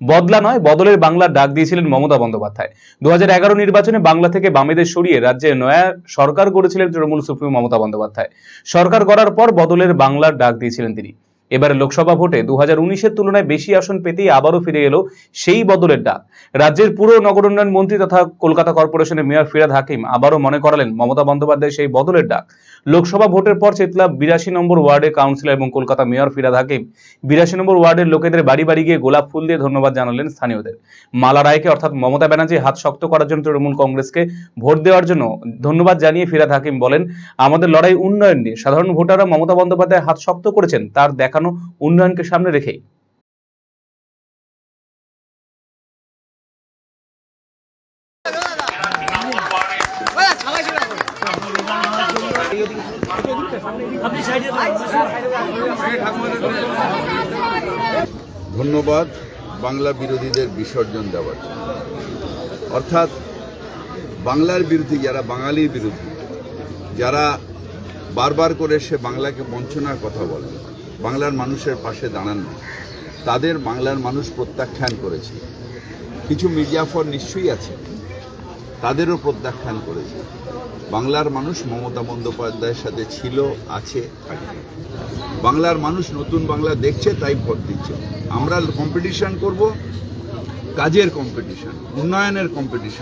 বদলা নয়, বদলের বাংলা ডাক দিয়েছিলেন মমতা বন্দ্যোপাধ্যায়। দু হাজার এগারো নির্বাচনে বাংলা থেকে বামেদের সরিয়ে রাজ্যে নয়া সরকার গড়েছিলেন তৃণমূল সুপ্রিমো মমতা বন্দ্যোপাধ্যায়। সরকার গড়ার পর বদলের বাংলার ডাক দিয়েছিলেন তিনি। এবারে লোকসভা ভোটে দু হাজার তুলনায় বেশি আসন পেতেই আবারও ফিরে এলো সেই বদলের ডাক। রাজ্যের পুরো নগর উন্নয়ন মন্ত্রী তথা কলকাতা কর্পোরেশনের মেয়র ফিরাদ হাকিম আবারও মনে করালেন মমতা বন্দ্যোপাধ্যায় সেই বদলের ডাক। লোকসভা ভোটের পর চেতলা বিরাশি নম্বর ওয়ার্ডে কাউন্সিলর এবং কলকাতা মেয়র ফিরাদ হাকিম বিরাশি নম্বর ওয়ার্ডের লোকেদের বাড়ি বাড়ি গিয়ে গোলাপ ফুল দিয়ে ধন্যবাদ জানালেন স্থানীয়দের। মালা রায়কে অর্থাৎ মমতা ব্যানার্জি হাত শক্ত করার জন্য তৃণমূল কংগ্রেসকে ভোট দেওয়ার জন্য ধন্যবাদ জানিয়ে ফিরাদ হাকিম বলেন, আমাদের লড়াই উন্নয়ন নিয়ে সাধারণ ভোটাররা মমতা বন্দ্যোপাধ্যায় হাত শক্ত করেছেন, তার দেখানো উন্নয়নকে সামনে রেখেই। ধন্যবাদ বাংলা বিরোধীদের বিসর্জন দেওয়ার অর্থাৎ বাংলার বিরোধী যারা বাঙালির বিরোধী, যারা বারবার করে সে বাংলাকে বঞ্চনার কথা বলে বাংলার মানুষের পাশে দাঁড়ান তাদের বাংলার মানুষ প্রত্যাখ্যান করেছে। কিছু মির্জাফর নিশ্চয়ই আছে। তাদেরও প্রত্যাখ্যান করেছে। বাংলার মানুষ মমতা বন্দ্যোপাধ্যায়ের সাথে ছিল, আছে বাংলার মানুষ নতুন বাংলা দেখছে, তাই ভোট দিচ্ছে। আমরা কম্পিটিশন করব, কাজের কম্পিটিশন উন্নয়নের কম্পিটিশন